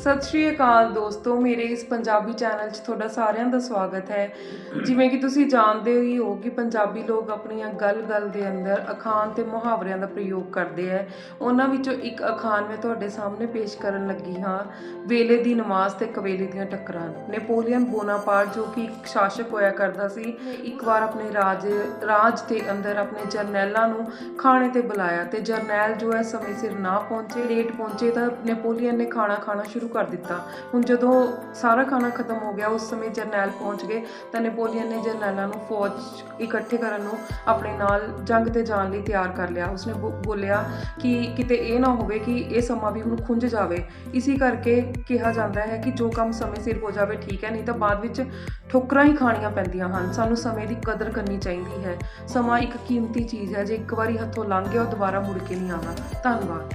ਸਤਿ ਸ਼੍ਰੀ ਅਕਾਲ ਦੋਸਤੋ, ਮੇਰੇ ਇਸ ਪੰਜਾਬੀ ਚੈਨਲ 'ਚ ਤੁਹਾਡਾ ਸਾਰਿਆਂ ਦਾ ਸਵਾਗਤ ਹੈ। ਜਿਵੇਂ ਕਿ ਤੁਸੀਂ ਜਾਣਦੇ ਹੀ ਹੋ ਕਿ ਪੰਜਾਬੀ ਲੋਕ ਆਪਣੀਆਂ ਗੱਲ-ਗੱਲ ਦੇ ਅੰਦਰ ਅਖਾਣ ਤੇ ਮੁਹਾਵਰਿਆਂ ਦਾ ਪ੍ਰਯੋਗ ਕਰਦੇ ਹੈ ਉਹਨਾਂ ਵਿੱਚੋਂ ਇੱਕ ਅਖਾਣ ਮੈਂ ਤੁਹਾਡੇ ਸਾਹਮਣੇ ਪੇਸ਼ ਕਰਨ ਲੱਗੀ ਹਾਂ, ਵੇਲੇ ਦੀ ਨਮਾਜ਼ ਤੇ ਕਵੇਲੇ ਦੀਆਂ ਟੱਕਰਾਂ। ਨੈਪੋਲੀਅਨ ਬੋਨਾਪਾਰਟ, ਜੋ ਕਿ ਇੱਕ ਸ਼ਾਸਕ ਹੋਇਆ ਕਰਦਾ ਸੀ, ਇੱਕ ਵਾਰ ਆਪਣੇ ਰਾਜ ਰਾਜ ਦੇ ਅੰਦਰ ਆਪਣੇ ਜਰਨੈਲਾਂ ਨੂੰ ਖਾਣੇ ਤੇ ਬੁਲਾਇਆ ਤੇ ਜਰਨੈਲ ਜੋ ਹੈ ਸਮੇਂ ਸਿਰ ਨਾ ਪਹੁੰਚੇ, ਲੇਟ ਪਹੁੰਚੇ ਤਾਂ ਨੈਪੋਲੀਅਨ ਨੇ ਖਾਣਾ ਖਾਣਾ ਸ਼ੁਰੂ ਕਰ ਦਿੱਤਾ। ਹੁਣ ਜਦੋਂ ਸਾਰਾ ਖਾਣਾ ਖਤਮ ਹੋ ਗਿਆ, ਉਸ ਸਮੇਂ ਜਰਨੈਲ ਪਹੁੰਚ ਗਏ ਤਾਂ ਨੈਪੋਲੀਅਨ ਨੇ ਜਰਨੈਲਾਂ ਨੂੰ ਫੌਜ ਇਕੱਠੇ ਕਰਨ ਨੂੰ ਆਪਣੇ ਨਾਲ ਜੰਗ ਤੇ ਜਾਣ ਲਈ ਤਿਆਰ ਕਰ ਲਿਆ। ਉਸਨੇ ਬੋਲਿਆ ਕਿ ਕਿਤੇ ਇਹ ਨਾ ਹੋਵੇ ਕਿ ਇਹ ਸਮਾਂ ਵੀ ਹੁਣ ਖੁੰਝ ਜਾਵੇ। ਇਸੇ ਕਰਕੇ ਕਿਹਾ ਜਾਂਦਾ ਹੈ ਕਿ ਜੋ ਕੰਮ ਸਮੇਂ ਸਿਰ ਹੋ ਜਾਵੇ, ਠੀਕ ਹੈ, ਨਹੀਂ ਤਾਂ ਬਾਅਦ ਵਿੱਚ ਠੋਕਰਾਂ ਹੀ ਖਾਣੀਆਂ ਪੈਂਦੀਆਂ ਹਨ। ਸਾਨੂੰ ਸਮੇਂ ਦੀ ਕਦਰ ਕਰਨੀ ਚਾਹੀਦੀ ਹੈ। ਸਮਾਂ ਇੱਕ ਕੀਮਤੀ ਚੀਜ਼ ਹੈ। ਜੇ ਇੱਕ ਵਾਰੀ ਹੱਥੋਂ ਲੰਘ ਗਿਆ, ਉਹ ਦੁਬਾਰਾ ਮੁੜ ਕੇ ਨਹੀਂ ਆਉਣਾ। ਧੰਨਵਾਦ।